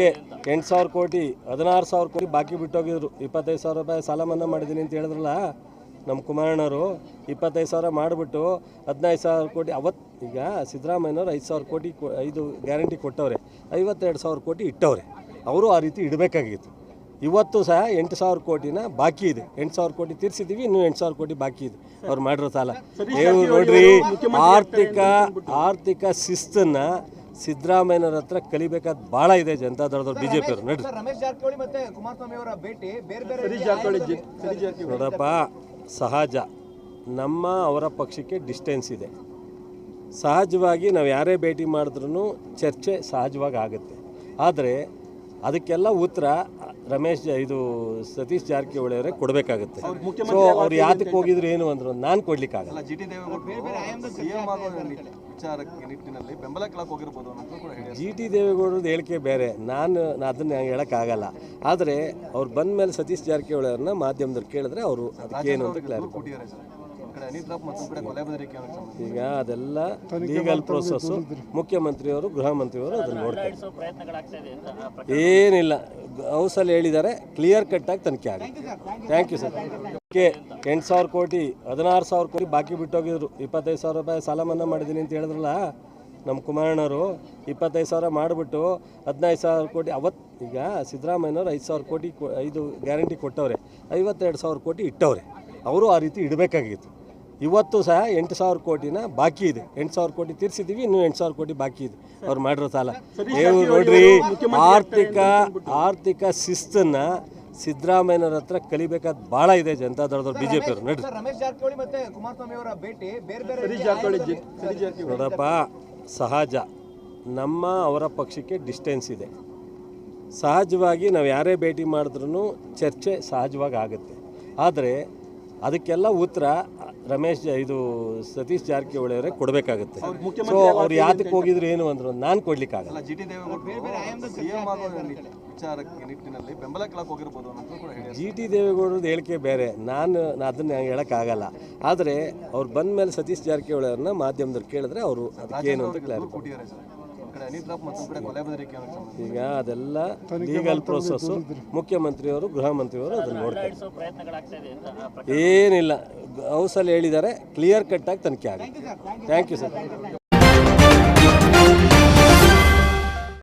K ಎಂಟು ಸಾವಿರ ಕೋಟಿ ಹದಿನಾರು ಸಾವಿರ ಕೋಟಿ ಬಾಕಿ ಬಿಟ್ಟೋಗಿದ್ರು. ಇಪ್ಪತ್ತೈದು ಸಾವಿರ ರೂಪಾಯಿ ಸಾಲ ಮನ್ನಾ ಮಾಡಿದ್ದೀನಿ ಅಂತ ಹೇಳಿದ್ರಲ್ಲ ನಮ್ಮ ಕುಮಾರಣ್ಣವರು ಇಪ್ಪತ್ತೈದು ಸಾವಿರ ಮಾಡಿಬಿಟ್ಟು ಹದಿನೈದು ಸಾವಿರ ಕೋಟಿ ಅವತ್ತು ಈಗ ಸಿದ್ದರಾಮಯ್ಯನವ್ರು ಐದು ಸಾವಿರ ಕೋಟಿ ಐದು ಗ್ಯಾರಂಟಿ ಕೊಟ್ಟವ್ರೆ ಐವತ್ತೆರಡು ಸಾವಿರ ಕೋಟಿ ಇಟ್ಟವ್ರೆ. ಅವರು ಆ ರೀತಿ ಇಡಬೇಕಾಗಿತ್ತು. ಇವತ್ತು ಸಹ ಎಂಟು ಸಾವಿರ ಕೋಟಿನ ಬಾಕಿ ಇದೆ. ಎಂಟು ಸಾವಿರ ಕೋಟಿ ತೀರಿಸಿದ್ದೀವಿ ಇನ್ನೂ ಎಂಟು ಸಾವಿರ ಕೋಟಿ ಬಾಕಿ ಇದೆ. ಅವ್ರು ಮಾಡಿರೋ ಸಾಲ. ನೀವು ನೋಡ್ರಿ ಆರ್ಥಿಕ ಆರ್ಥಿಕ ಶಿಸ್ತನ್ನ ಸಿದ್ದರಾಮಯ್ಯನವ್ರ ಹತ್ರ ಕಲಿಬೇಕಾದ ಭಾಳ ಇದೆ ಜನತಾದಳದವ್ರು ಬಿ ಜೆ ಅವರು ನೋಡ್ರಿ. ಸರ್ ರಮೇಶ್ ಜಾರಕಿಹೊಳಿ ಮತ್ತೆ ಕುಮಾರಸ್ವಾಮಿ ಅವರ ಭೇಟಿ ಬೇರೆ ಬೇರೆ ನೋಡಪ್ಪ ಸಹಜ. ನಮ್ಮ ಅವರ ಪಕ್ಷಕ್ಕೆ ಡಿಸ್ಟೆನ್ಸ್ ಇದೆ. ಸಹಜವಾಗಿ ನಾವು ಯಾರೇ ಭೇಟಿ ಮಾಡಿದ್ರೂ ಚರ್ಚೆ ಸಹಜವಾಗಿ ಆಗುತ್ತೆ. ಆದರೆ ಅದಕ್ಕೆಲ್ಲ ಉತ್ತರ ರಮೇಶ್ ಜ- ಇದು ಸತೀಶ್ ಜಾರಕಿಹೊಳಿ ಅವರೇ ಕೊಡಬೇಕಾಗುತ್ತೆ. ಸೊ ಅವ್ರು ಯಾತಕ್ಕೆ ಹೋಗಿದ್ರು ಏನು ಅಂದ್ರು ನಾನು ಕೊಡ್ಲಿಕ್ಕಾಗಲ್ಲ. ವಿಚಾರಕ್ಕೆ ನಿಟ್ಟಿನಲ್ಲಿ ಬೆಂಬಲ ಕೇಳಕ್ಕೆ ಹೋಗಿರ್ಬೋದು ಅನ್ನೋದು ಕೂಡ ಹೇಳಿ. ಜಿ ಟಿ ದೇವೇಗೌಡರದ್ದು ಹೇಳಿಕೆ ಬೇರೆ. ನಾನು ಅದನ್ನು ಹೇಳೋಕ್ಕಾಗಲ್ಲ ಆದರೆ ಅವ್ರು ಬಂದ ಮೇಲೆ ಸತೀಶ್ ಜಾರಕಿಹೊಳಿ ಅವ್ರನ್ನ ಮಾಧ್ಯಮದವ್ರು ಕೇಳಿದ್ರೆ ಅವರು ಏನು ಅಂತ ಕ್ಲಾರಿಫೈ ಈಗ ಅದೆಲ್ಲ ಲೀಗಲ್ ಪ್ರೋಸೆಸ್ಸು ಮುಖ್ಯಮಂತ್ರಿಯವರು, ಗೃಹ ಮಂತ್ರಿಯವರು ಅದನ್ನು ನೋಡ್ತಾರೆ. ಏನಿಲ್ಲ. ಹೌಸಲ್ಲಿ ಹೇಳಿದ್ದಾರೆ ಕ್ಲಿಯರ್ ಕಟ್ಟಾಗಿ ತನಿಖೆ ಆಗುತ್ತೆ. ಥ್ಯಾಂಕ್ ಯು ಸರ್ ಓಕೆ ಎಂಟು ಸಾವಿರ ಕೋಟಿ, ಹದಿನಾರು ಸಾವಿರ ಕೋಟಿ ಬಾಕಿ ಬಿಟ್ಟೋಗಿದ್ರು. ಇಪ್ಪತ್ತೈದು ಸಾವಿರ ರೂಪಾಯಿ ಸಾಲ ಮನ್ನಾ ಮಾಡಿದ್ದೀನಿ ಅಂತ ಹೇಳಿದ್ರಲ್ಲ, ನಮ್ಮ ಕುಮಾರಣ್ಣವರು ಇಪ್ಪತ್ತೈದು ಸಾವಿರ ಮಾಡಿಬಿಟ್ಟು ಹದಿನೈದು ಸಾವಿರ ಕೋಟಿ ಅವತ್ತು ಈಗ ಸಿದ್ದರಾಮಯ್ಯನವ್ರು ಐದು ಸಾವಿರ ಕೋಟಿ ಐದು ಗ್ಯಾರಂಟಿ ಕೊಟ್ಟವ್ರೆ. ಐವತ್ತೆರಡು ಸಾವಿರ ಕೋಟಿ ಇಟ್ಟವ್ರೆ. ಅವರು ಆ ರೀತಿ ಇಡಬೇಕಾಗಿತ್ತು. ಇವತ್ತು ಸಹ ಎಂಟು ಸಾವಿರ ಕೋಟಿನ ಬಾಕಿ ಇದೆ. ಎಂಟು ಸಾವಿರ ಕೋಟಿ ತೀರಿಸಿದ್ದೀವಿ ಇನ್ನೂ ಎಂಟು ಸಾವಿರ ಕೋಟಿ ಬಾಕಿ ಇದೆ ಅವ್ರು ಮಾಡಿರೋ ಸಾಲ. ನೀವು ನೋಡ್ರಿ ಆರ್ಥಿಕ ಆರ್ಥಿಕ ಶಿಸ್ತನ್ನ ಸಿದ್ದರಾಮಯ್ಯನವ್ರ ಹತ್ರ ಕಲಿಬೇಕಾದ ಭಾಳ ಇದೆ ಜನತಾದಳದವ್ರು ಬಿ ಜೆ ಪಿಯವರು ನೋಡ್ರಿ. ಸರ್ ರಮೇಶ್ ಜಾರಕಿಹೊಳಿ ಮತ್ತೆ ಕುಮಾರಸ್ವಾಮಿ ಅವರ ಭೇಟಿ ಬೇರೆ ಬೇರೆ ನೋಡಪ್ಪ ಸಹಜ. ನಮ್ಮ ಅವರ ಪಕ್ಷಕ್ಕೆ ಡಿಸ್ಟೆನ್ಸ್ ಇದೆ. ಸಹಜವಾಗಿ ನಾವು ಯಾರೇ ಭೇಟಿ ಮಾಡಿದ್ರೂ ಚರ್ಚೆ ಸಹಜವಾಗಿ ಆಗುತ್ತೆ. ಆದರೆ ಅದಕ್ಕೆಲ್ಲ ಉತ್ತರ ರಮೇಶ್ ಜ- ಇದು ಸತೀಶ್ ಜಾರಕಿಹೊಳಿ ಅವರೇ ಕೊಡಬೇಕಾಗುತ್ತೆ. ಸೊ ಅವ್ರು ಯಾತಕ್ಕೆ ಹೋಗಿದ್ರು ಏನು ಅಂದ್ರು ನಾನು ಕೊಡ್ಲಿಕ್ಕಾಗಲ್ಲ. ಜಿ ಟಿ ದೇವೇಗೌಡರದ್ದು ಹೇಳಿಕೆ ಬೇರೆ. ನಾನು ಅದನ್ನು ಹೇಳೋಕ್ಕಾಗಲ್ಲ. ಆದರೆ ಅವ್ರು ಬಂದ ಮೇಲೆ ಸತೀಶ್ ಜಾರಕಿಹೊಳಿ ಅವ್ರನ್ನ ಮಾಧ್ಯಮದವ್ರು ಕೇಳಿದ್ರೆ ಅವರು ಅದಕ್ಕೇನು ಅಂತ ಕ್ಲಾರಿಫೈ ಈಗ ಅದೆಲ್ಲ ಲೀಗಲ್ ಪ್ರೋಸೆಸ್ಸು ಮುಖ್ಯಮಂತ್ರಿಯವರು ಗೃಹ ಮಂತ್ರಿಯವರು ಅದನ್ನು ನೋಡ್ತಾರೆ. ಏನಿಲ್ಲ. ಹೌಸಲ್ಲಿ ಹೇಳಿದ್ದಾರೆ ಕ್ಲಿಯರ್ ಕಟ್ಟಾಗಿ ತನಿಖೆ ಆಗುತ್ತೆ. Thank you sir